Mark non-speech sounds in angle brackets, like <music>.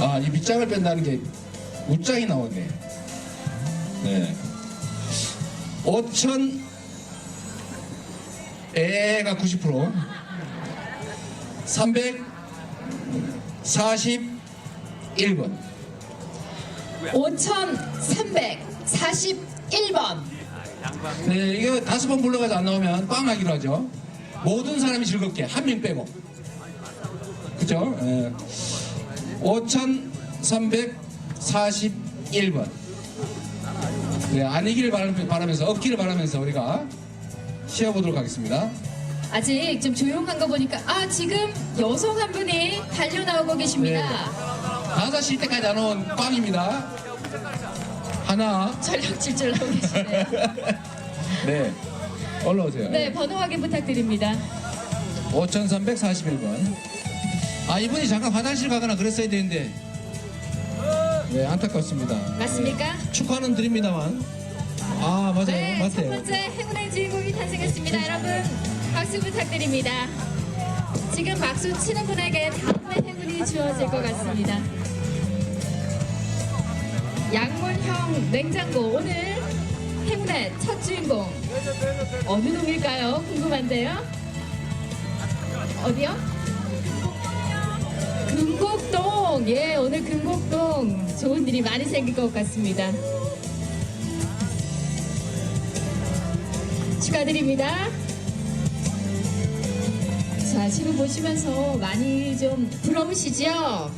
아, 이 밑장을 뺀다는 게 웃장이 나오네. 네. 5천 애가 90% 341번 5341번. 네, 이거 다섯 번 불러가지고 안 나오면 빵 하기로 하죠. 모든 사람이 즐겁게 한 명 빼고. 그죠? 예. 5341번. 네, 아니기를 바라면서, 없기를 바라면서 우리가 쉬어보도록 하겠습니다. 아직 좀 조용한 거 보니까 아 지금 여성 한 분이 달려 나오고 계십니다. 5시 때까지 안온 빵입니다. 하나. 전력 질줄 나오고 계시네요. <laughs> 네. 올라오세요. 네, 번호 확인 부탁드립니다. 5341번. 아, 이분이 잠깐 화장실 가거나 그랬어야 되는데. 네, 안타깝습니다. 맞습니까? 축하는 드립니다만. 아, 맞아요. 네, 첫 맞아요. 번째 행운의 주인공이 탄생했습니다. 여러분, 박수 부탁드립니다. 지금 박수 치는 분에게 다음의 행운이 주어질 것 같습니다. 양문형 냉장고 오늘 행운의 첫 주인공 어느 놈일까요? 궁금한데요. 어디요? 예 오늘 금곡동 좋은 일이 많이 생길 것 같습니다. 축하드립니다. 자, 지금 보시면서 많이 좀 부러우시죠?